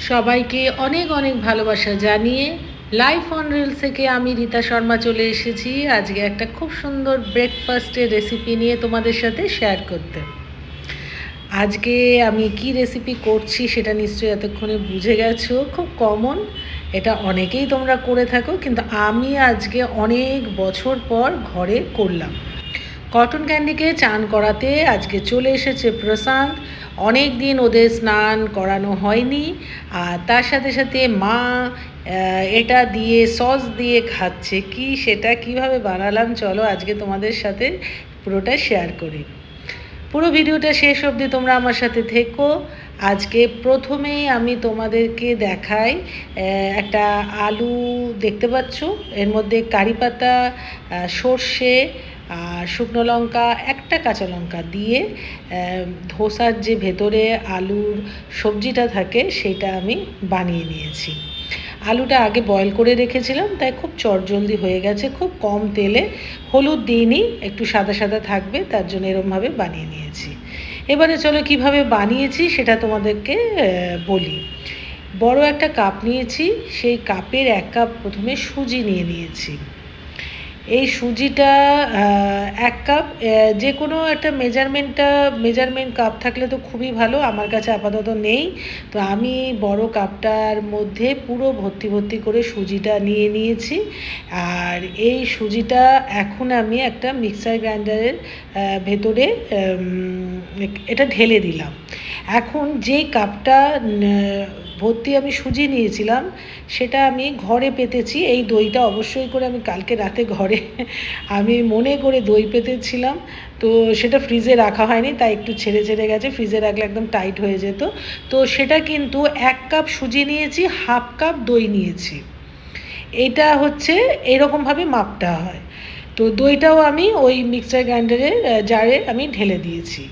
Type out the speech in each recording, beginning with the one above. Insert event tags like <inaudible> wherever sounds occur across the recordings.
সবাইকে অনেক অনেক ভালোবাসা জানিয়ে লাইফ অন রিলস থেকে আমি রীতা শর্মা চলে এসেছি। আজকে একটা খুব সুন্দর ব্রেকফাস্টের রেসিপি নিয়ে তোমাদের সাথে শেয়ার করতে। আজকে আমি কি রেসিপি করছি সেটা নিশ্চয়ই এতক্ষণে বুঝে গেছো। খুব কমন এটা অনেকেই তোমরা করে থাকো, কিন্তু আমি আজকে অনেক বছর পর ঘরে করলাম। কটন ক্যান্ডিকে চান করাতে আজকে চলে এসেছে প্রশান্ত। অনেক দিন ওদের স্নান করানো হয়নি। আর তার সাথে সাথে মা এটা দিয়ে সস দিয়ে খাচ্ছে। কি সেটা কীভাবে বানালাম চলো আজকে তোমাদের সাথে পুরোটা শেয়ার করি। পুরো ভিডিওটা শেষ অবধি তোমরা আমার সাথে থেকো। আজকে প্রথমেই আমি তোমাদেরকে দেখাই একটা আলু দেখতে পাচ্ছ? এর মধ্যে কারি পাতা সর্ষে আর শুকনো লঙ্কা, একটা কাঁচা লঙ্কা দিয়ে ধোসার যে ভেতরে আলুর সবজিটা থাকে, সেটা আমি বানিয়ে নিয়েছি। আলুটা আগে বয়েল করে রেখেছিলাম, তাই খুব চটজলদি হয়ে গেছে, খুব কম তেলে। হলুদ দিইনি, একটু সাদা সাদা থাকবে, তার জন্য এরমভাবে বানিয়ে নিয়েছি। এবারে চলো কীভাবে বানিয়েছি, সেটা তোমাদেরকে বলি। বড় একটা কাপ নিয়েছি, সেই কাপের এক কাপ প্রথমে সুজি নিয়ে নিয়েছি। এই সুজিটা এক কাপ যে কোনো একটা মেজারমেন্টটা মেজারমেন্ট কাপ থাকলে তো খুবই ভালো, আমার কাছে আপাতত নেই। তো আমি বড় কাপটার মধ্যে পুরো ভর্তি ভর্তি করে সুজিটা নিয়ে নিয়েছি। আর এই সুজিটা এখন আমি একটা মিক্সার গ্রাইন্ডারের ভেতরে এটা ঢেলে দিলাম। এখন যে কাপটা ভর্তি আমি সুজি নিয়েছিলাম, সেটা আমি ঘরে পেতেছি। এই দইটা অবশ্যই করে আমি কালকে রাতে ঘরে আমি মনে করে দই পেতেছিলাম, তো সেটা ফ্রিজে রাখা হয়নি, তাই একটু ছেড়ে ছেড়ে গেছে ফ্রিজে রাখলে একদম টাইট হয়ে যেত। তো সেটা কিন্তু এক কাপ সুজি নিয়েছি হাফ কাপ দই নিয়েছি। এটা হচ্ছে এরকমভাবে মাপটা হয়। তো দইটাও আমি ওই মিক্সার গ্রাইন্ডারে জারে আমি ঢেলে দিয়েছি।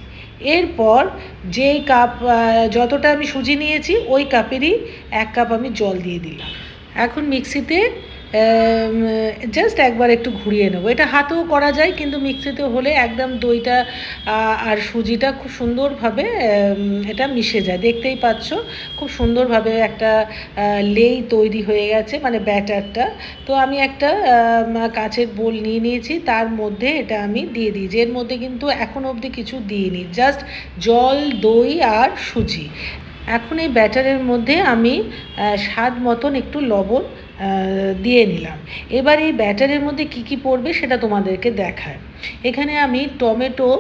এরপর যেই কাপ যতটা আমি সুজি নিয়েছি, ওই কাপেরই এক কাপ আমি জল দিয়ে দিলাম। এখন মিক্সিতে জাস্ট একবার একটু ঘুরিয়ে নেব। এটা হাতেও করা যায়, কিন্তু মিক্সিতে হলে একদম দইটা আর সুজিটা খুব সুন্দরভাবে এটা মিশে যায়। দেখতেই পাচ্ছ, খুব সুন্দরভাবে একটা লেই তৈরি হয়ে গেছে মানে ব্যাটারটা। তো আমি একটা কাচের বোল নিয়ে নিয়েছি, তার মধ্যে এটা আমি দিয়ে দিয়েছি। এর মধ্যে কিন্তু এখন অবধি কিছু দিইনি জাস্ট জল, দই আর সুজি। এখন এই ব্যাটারের মধ্যে আমি স্বাদ মতন একটু লবণ দিয়ে নিলাম। এবার এই ব্যাটারের মধ্যে কি কি পড়বে সেটা তোমাদেরকে দেখায়। এখানে আমি টমেটো,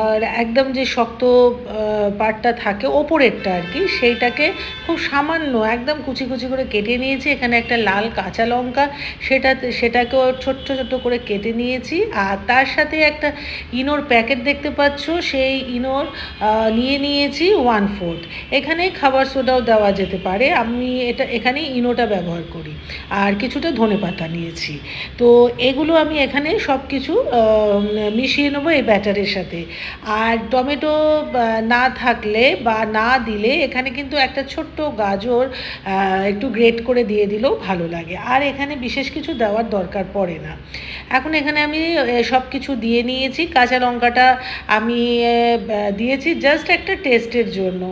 আর একদম যে শক্ত পাটটা থাকে ওপরেরটা আর কি সেইটাকে খুব সামান্য একদম কুচি কুচি করে কেটে নিয়েছি। এখানে একটা লাল কাঁচা লঙ্কা, সেটা, সেটাকেও ছোট্ট ছোট্ট করে কেটে নিয়েছি। আর তার সাথে একটা ইনোর প্যাকেট দেখতে পাচ্ছ, সেই ইনোর নিয়ে নিয়েছি ওয়ান ফোর্থ। এখানে খাবার সোডাও দেওয়া যেতে পারে, আমি এটা, এখানে ইনোটা ব্যবহার করি। আর কিছুটা ধনে পাতা নিয়েছি। তো এগুলো আমি এখানে সব কিছু মিশিয়ে নেব এই ব্যাটারের সাথে। আর টমেটো না থাকলে বা, না দিলে এখানে কিন্তু একটা ছোট্ট গাজর একটু গ্রেট করে দিয়ে দিলেও ভালো লাগে। আর এখানে বিশেষ কিছু দেওয়ার দরকার পড়ে না। এখন এখানে আমি সব কিছু দিয়ে নিয়েছি। কাঁচা লঙ্কাটা আমি দিয়েছি জাস্ট একটা টেস্টের জন্য।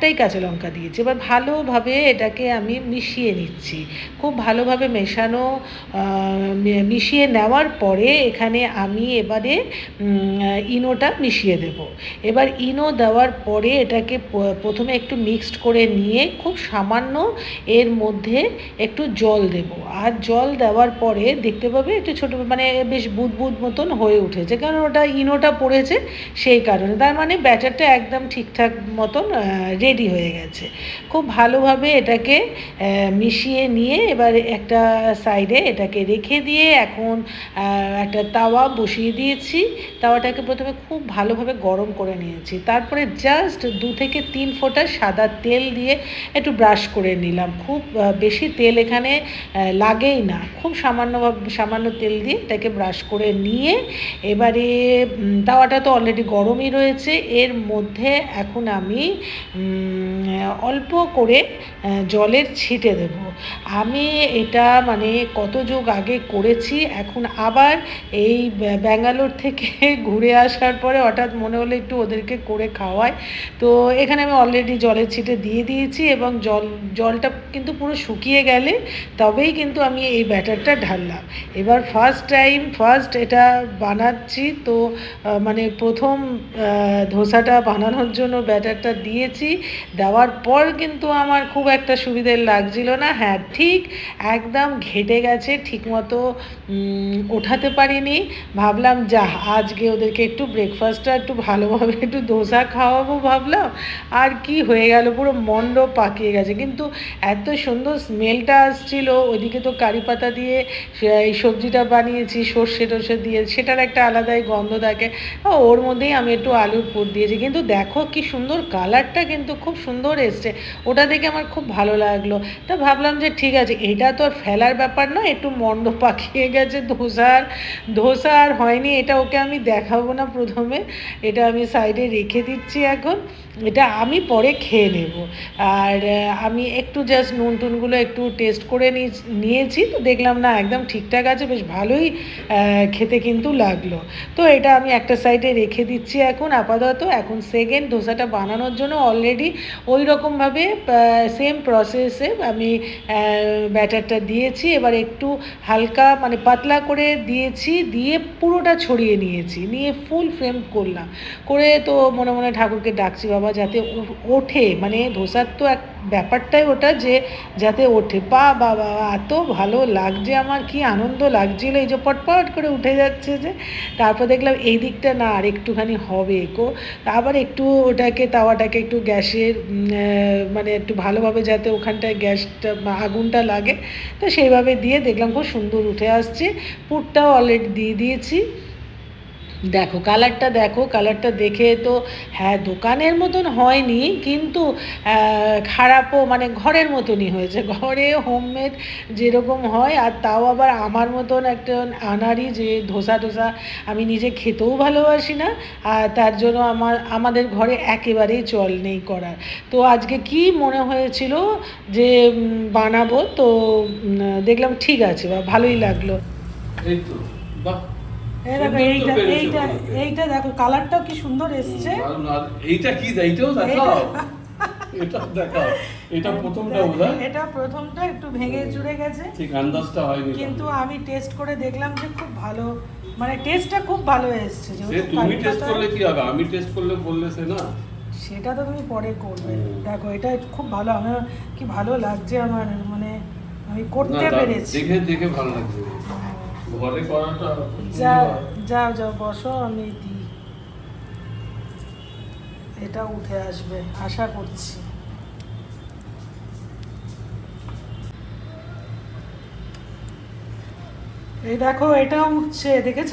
একটাই কাঁচা লঙ্কা দিয়েছি। এবার ভালোভাবে এটাকে আমি মিশিয়ে নিচ্ছি। খুব ভালোভাবে মেশানো মিশিয়ে নেওয়ার পরে এখানে আমি এবারে ইনোটা মিশিয়ে দেব। এবার ইনো দেওয়ার পরে এটাকে প্রথমে একটু মিক্সড করে নিয়ে খুব সামান্য এর মধ্যে একটু জল দেব। আর জল দেওয়ার পরে দেখতে পাবে একটু ছোটো মানে বেশ বুদবুদ মতন হয়ে উঠেছে। কারণ ওটা ইনোটা পড়েছে সেই কারণে। তার মানে ব্যাটারটা একদম ঠিকঠাক মতন রেডি হয়ে গেছে। খুব ভালোভাবে এটাকে মিশিয়ে নিয়ে এবার একটা সাইডে এটাকে রেখে দিয়ে এখন একটা তাওয়া বসিয়ে দিয়েছি। তাওয়াটাকে প্রথমে খুব ভালোভাবে গরম করে নিয়েছি। তারপরে জাস্ট দু থেকে তিন ফোঁটা সাদা তেল দিয়ে একটু ব্রাশ করে নিলাম। খুব বেশি তেল এখানে লাগেই না। খুব সামান্যভাবে সামান্য তেল দিয়ে এটাকে ব্রাশ করে নিয়ে এবারে তাওয়াটা তো অলরেডি গরমই রয়েছে। এর মধ্যে এখন আমি অল্প করে জলের ছিটে দেব। আমি এটা মানে কত যুগ আগে করেছি, এখন আবার এই ব্য- ব্যাঙ্গালোর থেকে <laughs> ঘুরে আসার পরে হঠাৎ মনে হলো একটু ওদেরকে করে খাওয়াই। তো এখানে আমি অলরেডি জলের ছিটে দিয়ে দিয়েছি এবং জল, জলটা কিন্তু পুরো শুকিয়ে গেলে তবেই কিন্তু আমি এই ব্যাটারটা ঢাললাম। এবার ফার্স্ট টাইম ফার্স্ট এটা বানাচ্ছি, তো মানে প্রথম ধোসাটা বানানোর জন্য ব্যাটারটা দিয়েছি। দেওয়ার পর কিন্তু আমার খুব একটা সুবিধে লাগছিল না। হ্যাঁ ঠিক একদম ঘেটে গেছে, ঠিকমতো ওঠাতে পারিনি। ভাবলাম যা আজকে ওদেরকে একটু ব্রেকফাস্টটা একটু ভালোভাবে একটু দোসা খাওয়াবো। ভাবলাম, আর কি হয়ে গেল? পুরো মন্ড পাকিয়ে গেছে। কিন্তু এত সুন্দর স্মেলটা আসছিল, ওইদিকে তো কারি পাতা দিয়ে এই সবজিটা বানিয়েছি, সর্ষে টর্ষে দিয়ে, সেটার একটা আলাদাই গন্ধ থাকে। ওর মধ্যেই আমি একটু আলুর পুর দিয়েছি। কিন্তু দেখো কি সুন্দর কালারটা কিন্তু খুব সুন্দর এসছে। ওটা দেখে আমার খুব ভালো লাগল। তা ভাবলাম যে ঠিক আছে, এটা তো ফেলার ব্যাপার নয়, একটু মন্ড পাকিয়ে গেছে ধোসার। ধোসা আর হয়নি, এটা ওকে আমি দেখাবো না প্রথমে। এটা আমি সাইডে রেখে দিচ্ছি এখন। এটা আমি পরে খেয়ে নেব। আর আমি একটু জাস্ট নুন টুনগুলো একটু টেস্ট করে নিয়েছি। তো দেখলাম না, একদম ঠিকঠাক আছে, বেশ ভালোই খেতে কিন্তু লাগল। তো এটা আমি একটা সাইডে রেখে দিচ্ছি এখন, আপাতত। এখন সেকেন্ড ধোসাটা বানানোর জন্য অলরেডি ওই রকমভাবে সেম প্রসেসে আমি ব্যাটারটা দিয়েছি, এবার একটু হালকা মানে পাতলা করে দিয়েছি, দিয়ে পুরোটা ছড়িয়ে নিয়েছি, নিয়ে ফুল ফ্রেম করলাম। করে তো মনে মনে ঠাকুরকে ডাকছি, বাবা, যাতে ওঠে। মানে ধোসার তো এক ব্যাপারটাই ওটা যে যাতে ওঠে। বা বাবা, এত ভালো লাগছে আমার, কি আনন্দ লাগছিল এই যে পটপট করে উঠে যাচ্ছে যে। তারপর দেখলাম এই দিকটা না, আর একটুখানি হবে কো। আবার একটু ওটাকে, তাওয়াটাকে একটু গ্যাসের মানে একটু ভালোভাবে যাতে ওখানটায় গ্যাসটা আগুনটা লাগে। তো সেইভাবে দিয়ে দেখলাম খুব সুন্দর উঠে আসছে। পুরটাও অলরেডি দিয়ে দিয়েছি। দেখো কালারটা দেখো কালারটা দেখে তো হ্যাঁ দোকানের মতন হয়নি, কিন্তু খারাপও মানে ঘরের মতনই হয়েছে। ঘরে হোমমেড যেরকম হয়, আর তাও আবার আমার মতন একটা আনারই যে ধোসা টোসা আমি নিজে খেতেও ভালোবাসি না, আর তার জন্য আমার, আমাদের ঘরে একেবারেই চল নেই করার। তো আজকে কি মনে হয়েছিল যে বানাবো? তো দেখলাম ঠিক আছে, বা ভালোই লাগল। এই তো, বাহ! সুন্দর তো এইটা পেরেছ এইটা বলতে। এইটা দেখো কালারটাও কি সুন্দর এসছে। এইটা কি এইটাও দেখাও। এটা দেখাও। এটা প্রথমটা বোধ এটা প্রথমটা একটু ভেঙে গেছে। ঠিক আন্দাজটা হয়নি কিন্তু আমি টেস্ট করে দেখলাম যে খুব ভালো। মানে টেস্টটা খুব ভালো এসছে যেহেতু তুমি টেস্ট করলে কি হবে? আমি টেস্ট করলে বললে সে না? সেটা তো তুমি পরে করবে। দেখো এটা খুব ভালো। আমার কি ভালো লাগছে আমার মানে আমি করতে। পেরেছি। দেখে দেখে ভালো লাগছে। ঘরে করাটা খুব যা যাও যাও বসো আমি দিই এটা উঠে আসবে আশা করছি। এই দেখো এটা উঠছে দেখেছ?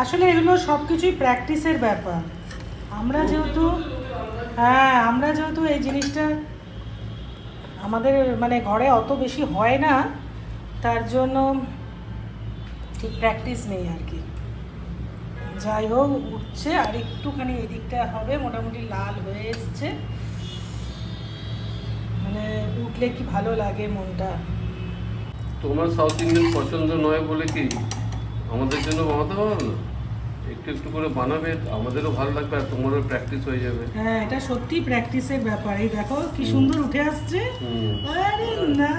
আসলে এগুলো সব কিছুই প্র্যাকটিসের ব্যাপার। আমরা যেহেতু হ্যাঁ আমরা যেহেতু এই জিনিসটা আমাদের মানে ঘরে অত বেশি হয় না, তার জন্য ঠিক প্র্যাকটিস নেই আর কি। যাই হোক, উঠছে, আর একটুখানি এদিকটা হবে, মোটামুটি লাল হয়ে এসছে। মানে উঠলে কি ভালো লাগে মনটা? তোমার সাউথ ইন্ডিয়ান পছন্দ নয় বলে কি আমাদের জন্য বানাতে পারো না? একটু একটু করে বানাবে আমাদেরও ভালো লাগবে আর তোমারও প্র্যাকটিস হয়ে যাবে। হ্যাঁ এটা সত্যি প্র্যাকটিসের ব্যাপার। এই দেখো কি সুন্দর উঠে আসছে। আরে না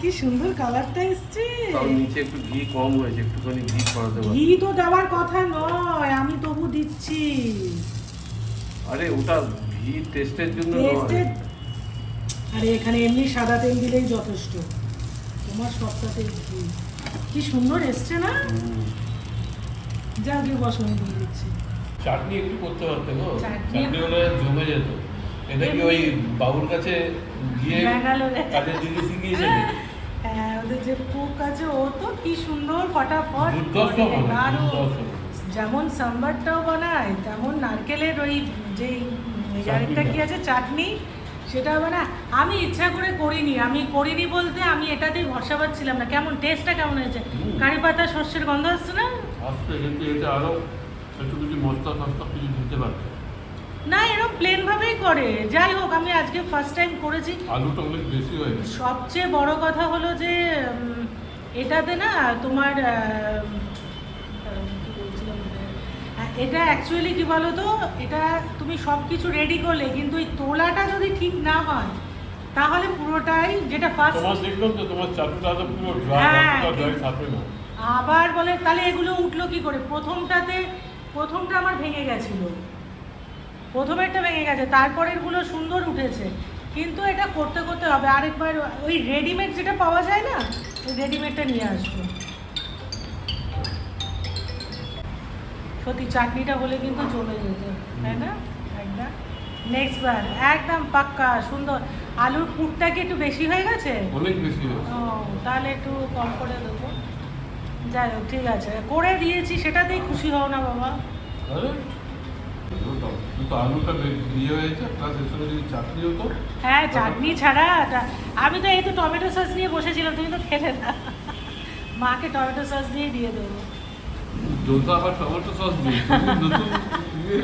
কি সুন্দর কালারটা এসছে। তাও নিচে একটু ঘি কম হয়েছে একটুখানি ঘি ছড়াতে পারো। ঘি তো দেওয়ার কথা নয় আমি তবু দিচ্ছি। আরে ওটা ঘি টেস্টের জন্য নয়। আরে এখানে এমনি সাদা তেল দিলেই যথেষ্ট। তোমার সবটাতেই ঘি। কি সুন্দর এসছে না। যা বসো দিয়ে দিচ্ছি। চাটনি একটু করতে পারতে গো। চাটনি? হলে জমে যেত। এটা কি ওই বাবুর কাছে গিয়ে কাজের দিদি শিখিয়েছে হ্যাঁ ওদের যে কুক আছে ও তো কি সুন্দর ফটাফট। যেমন সাম্বারটাও বানায় তেমন নারকেলের ওই যে আরেকটা কি আছে চাটনি? সেটা বানায় আমি ইচ্ছা করে করিনি। আমি করিনি বলতে আমি এটাতেই ভরসা পাচ্ছিলাম না। কেমন টেস্টটা কেমন হয়েছে। কারি পাতা শস্যের গন্ধ আসছে না? আসছে কিন্তু এটা আরও একটু কিছু মশলা টসলা কিছু দিতে পারবে। না এরকম প্লেন ভাবেই করে। যাই হোক আমি আজকে ফার্স্ট টাইম করেছি। আলুটা অনেক বেশি হয়ে সবচেয়ে বড় কথা হলো যে এটাতে না তোমার এটা অ্যাকচুয়ালি কি বলো তো এটা তুমি সব কিছু রেডি করলে কিন্তু ওই তোলাটা যদি ঠিক না হয় তাহলে পুরোটাই যেটা ফার্স্ট তোমার দেখলাম তো তোমার চাটুটা পুরো ড্রাই হ্যাঁ, ড্রাই থাকে না। আবার বলে তাহলে এগুলো উঠল কি করে? প্রথমটাতে প্রথমটা আমার ভেঙে গেছিল। প্রথমেরটা ভেঙে গেছে তারপরেরগুলো সুন্দর উঠেছে। কিন্তু এটা করতে করতে হবে। আরেকবার ওই রেডিমেড যেটা পাওয়া যায় না ওই রেডিমেডটা নিয়ে আসব। সত্যি চাটনিটা হলে কিন্তু জমে যেত তাই না? একদম। নেক্সট বার একদম পাক্কা সুন্দর। আলুর পুরটা কি একটু বেশি হয়ে গেছে? অনেক বেশি ও তাহলে একটু কম করে দেবো। যাই হোক ঠিক আছে। করে দিয়েছি সেটাতেই খুশি হও না বাবা। ইয়ে হ্যাঁ চাটনি ছাড়া আমি তো এই তো টমেটো সস নিয়ে বসেছিলাম তুমি তো খেলে না। মাকে টমেটো সস দিয়ে দিয়ে দেবো। আবার টমেটো সস ইয়ে।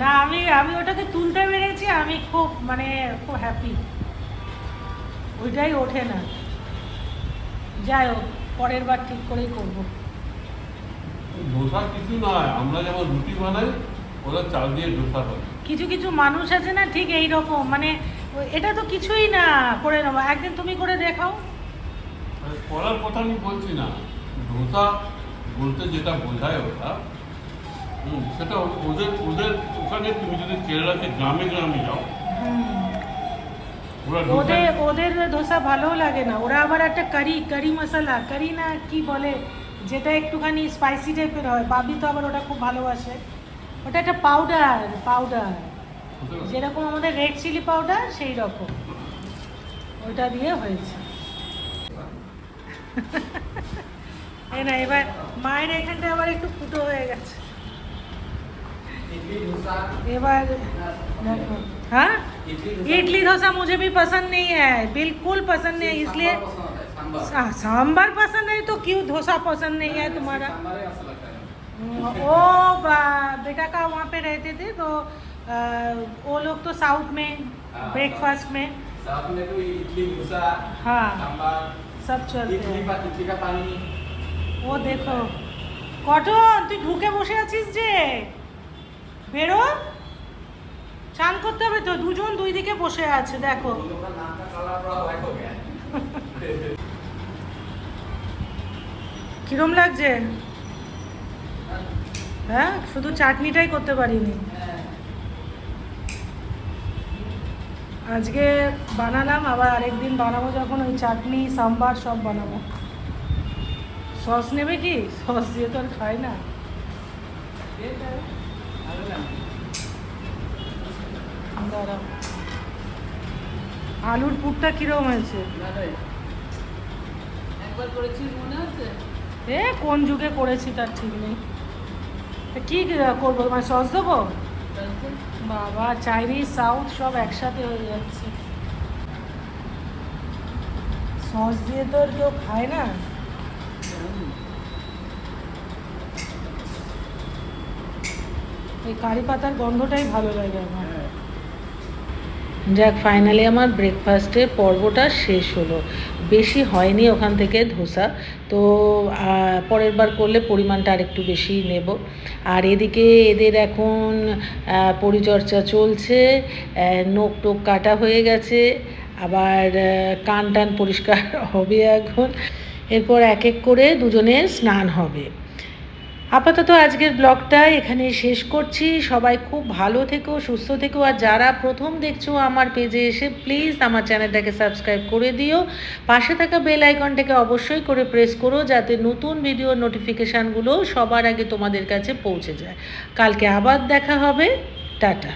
না আমি আমি ওটাকে তুলতে পেরেছি আমি খুব মানে খুব হ্যাপি ওইটাই ওঠে না। যাই হোক। পরের বার ঠিক করেই করব। ধোসা কিছু নয় আমরা যেমন রুটি বানাই ওরা চাল দিয়ে ধোসা বানায় কিছু কিছু মানুষ আছে না ঠিক এই রকম মানে এটা তো কিছুই না করে নেব। একদিন তুমি করে দেখাও। করার কথা আমি বলছি না। ধোসা বলতে যেটা বোঝায় ওটা হুম, সেটা ওদের ওদের ওখানে তুমি যদি কেরালাতে গ্রামে গ্রামে যাও ওদের ওদের ধোসা ভালোও লাগে না। ওরা আবার একটা কারি কারি মশলা কারি না কি বলে যেটা একটুখানি স্পাইসি টাইপের হয়। বাবি তো আবার ওটা খুব ভালোবাসে। ওটা একটা পাউডার পাউডার যেরকম আমাদের রেড চিলি পাউডার সেই রকম। ওইটা দিয়ে হয়েছে। <laughs> না এবার মায়ের এখানটা আবার একটু ফুটো হয়ে গেছে। এবার দেখো हाँ इडली डोसा मुझे भी पसंद नहीं है बिल्कुल पसंद नहीं है इसलिए सा- सांभर पसंद है तो क्यों डोसा पसंद नहीं है तुम्हारा हम्म, वो बा- बेटा का वहाँ पे रहते थे तो अ, वो लोग तो साउथ में ब्रेकफास्ट में साथ में तो इडली डोसा हाँ सांबार सब चलते इडली हैं का इडली का पानी ও দেখো কটন তুই ঢুকে বসে আছিস যে বেরো। চান করতে হবে তো, দুজন দুই দিকে বসে আছে, দেখো। কিরম লাগছে? হ্যাঁ শুধু চাটনিটাই করতে পারিনি। আজকে বানালাম, আবার আরেকদিন বানাবো যখন, ওই চাটনি, সাম্বার সব বানাবো। সস নেবে কি? সস দিয়ে তো আর খায় না। দাঁড়াও। আলুর পুরটা কীরকম হয়েছে? একবার করেছিস মনে আছে? এ কোন যুগে করেছি তার ঠিক নেই। কি করব মানে সস দেবো? বাবা চাইনিজ সাউথ সব একসাথে হয়ে যাচ্ছে। সস দিয়ে তো আর কেউ খায় না। এই কারি পাতার গন্ধটাই ভালো লাগে আমার। যাক ফাইনালি আমার ব্রেকফাস্টের পর্বটা শেষ হলো। বেশি হয়নি ওখান থেকে ধোসা। তো পরের বার করলে পরিমাণটা আরেকটু বেশি নেব। আর এদিকে এদের এখন আহ, পরিচর্যা চলছে। নখ টোক কাটা হয়ে গেছে। আবার কান টান পরিষ্কার <laughs> হবে এখন। এরপর এক এক করে দুজনের স্নান হবে। আপাতত আজকের ব্লগটা এখানে শেষ করছি। সবাই খুব ভালো থেকো, সুস্থ থেকো, আর যারা প্রথম দেখছ আমার পেজে এসে প্লিজ আমার চ্যানেলটাকে সাবস্ক্রাইব করে দিও। পাশে থাকা বেল আইকনটাকে অবশ্যই করে প্রেস করো যাতে নতুন ভিডিও নোটিফিকেশানগুলো সবার আগে তোমাদের কাছে পৌঁছে যায়। কালকে আবার দেখা হবে। টাটা।